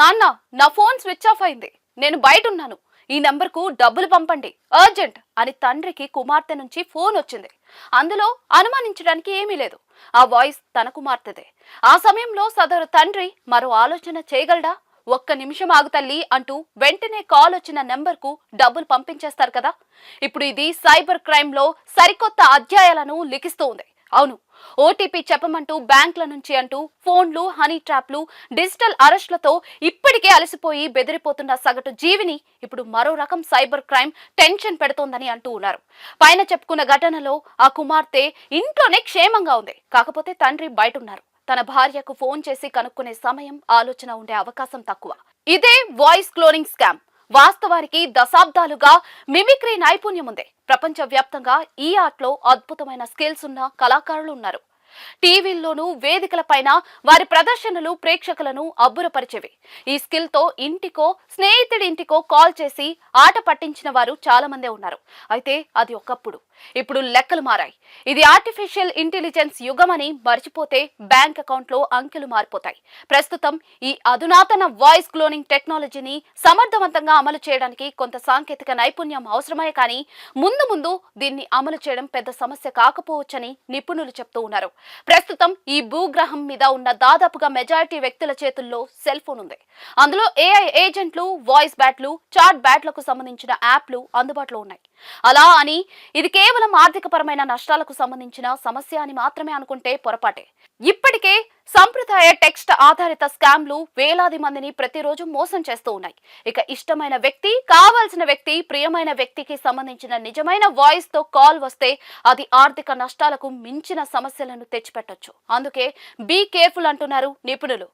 నాన్న నా phone switch off అయింది. నేను బయట ఉన్నాను ఈ నెంబర్కు డబ్బులు పంపండి. అర్జెంట్ అని తండ్రికి కుమార్తె నుంచి ఫోన్ వచ్చింది. అందులో అనుమానించడానికి ఏమీ లేదు. ఆ వాయిస్ తన కుమార్తెదే. ఆ సమయంలో సదరు తండ్రి మరో ఆలోచన చేయగలడా? ఒక్క నిమిషం ఆగు తల్లి అంటూ వెంటనే కాల్ వచ్చిన నెంబర్కు డబ్బులు పంపించేస్తారు కదా. ఇప్పుడు ఇది సైబర్ క్రైమ్లో సరికొత్త అధ్యాయాలను లిఖిస్తూ ఉంది. అవును ఓటీపీ చెప్పమంటూ బ్యాంకుల నుంచి అంటూ ఫోన్లు హనీ ట్రాప్లు డిజిటల్ అరెస్ట్లతో ఇప్పటికే అలసిపోయి బెదిరిపోతున్న సగటు జీవిని ఇప్పుడు మరో రకం సైబర్ క్రైమ్ టెన్షన్ పెడుతోందని అంటూ ఉన్నారు. పైన చెప్పుకున్న ఘటనలో ఆ కుమార్తె ఇంట్లోనే క్షేమంగా ఉంది. కాకపోతే తండ్రి బయట ఉన్నారు. తన భార్యకు ఫోన్ చేసి కనుక్కునే సమయం ఆలోచన ఉండే అవకాశం తక్కువ. ఇదే వాయిస్ క్లోనింగ్ స్కామ్. వాస్తవానికి దశాబ్దాలుగా మిమిక్రీ నైపుణ్యం ఉంది. ప్రపంచవ్యాప్తంగా ఈ ఆర్ట్లో అద్భుతమైన స్కిల్స్ ఉన్న కళాకారులు ఉన్నారు. టీవీల్లోనూ వేదికలపైన వారి ప్రదర్శనలు ప్రేక్షకులను అబ్బురపరిచేవి. ఈ స్కిల్తో ఇంటికో స్నేహితుడి ఇంటికో కాల్ చేసి ఆట పట్టించిన వారు చాలా మందే ఉన్నారు. అయితే అది ఒకప్పుడు. ఇప్పుడు లెక్కలు మారాయి. ఇది ఆర్టిఫిషియల్ ఇంటెలిజెన్స్ యుగమని మర్చిపోతే బ్యాంక్ అకౌంట్లో అంకెలు మారిపోతాయి. ప్రస్తుతం ఈ అధునాతన వాయిస్ క్లోనింగ్ టెక్నాలజీని సమర్థవంతంగా అమలు చేయడానికి కొంత సాంకేతిక నైపుణ్యం అవసరమే కానీ ముందు ముందు దీన్ని అమలు చేయడం పెద్ద సమస్య కాకపోవచ్చని నిపుణులు చెప్తూ ఉన్నారు. ప్రస్తుతం ఈ భూగ్రహం మీద ఉన్న దాదాపుగా మెజారిటీ వ్యక్తుల చేతుల్లో సెల్ ఫోన్ ఉంది. అందులో ఏఐ ఏజెంట్లు వాయిస్ బ్యాట్లు చాట్ బ్యాట్లకు సంబంధించిన యాప్లు అందుబాటులో ఉన్నాయి. అలా అని ఇది కేవలం ఆర్థికపరమైన నష్టాలకు సంబంధించిన సమస్య అని మాత్రమే అనుకుంటే పొరపాటే. ఇప్పటికే సంప్రదాయ టెక్స్ట్ ఆధారిత స్కామ్లు వేలాది మందిని ప్రతిరోజు మోసం చేస్తూ ఉన్నాయి. ఇక ఇష్టమైన వ్యక్తి కావాల్సిన వ్యక్తి ప్రియమైన వ్యక్తికి సంబంధించిన నిజమైన వాయిస్తో కాల్ వస్తే అది ఆర్థిక నష్టాలకు మించిన సమస్యలను తెచ్చిపెట్టొచ్చు. అందుకే బీ కేర్ఫుల్ అంటున్నారు నిపుణులు.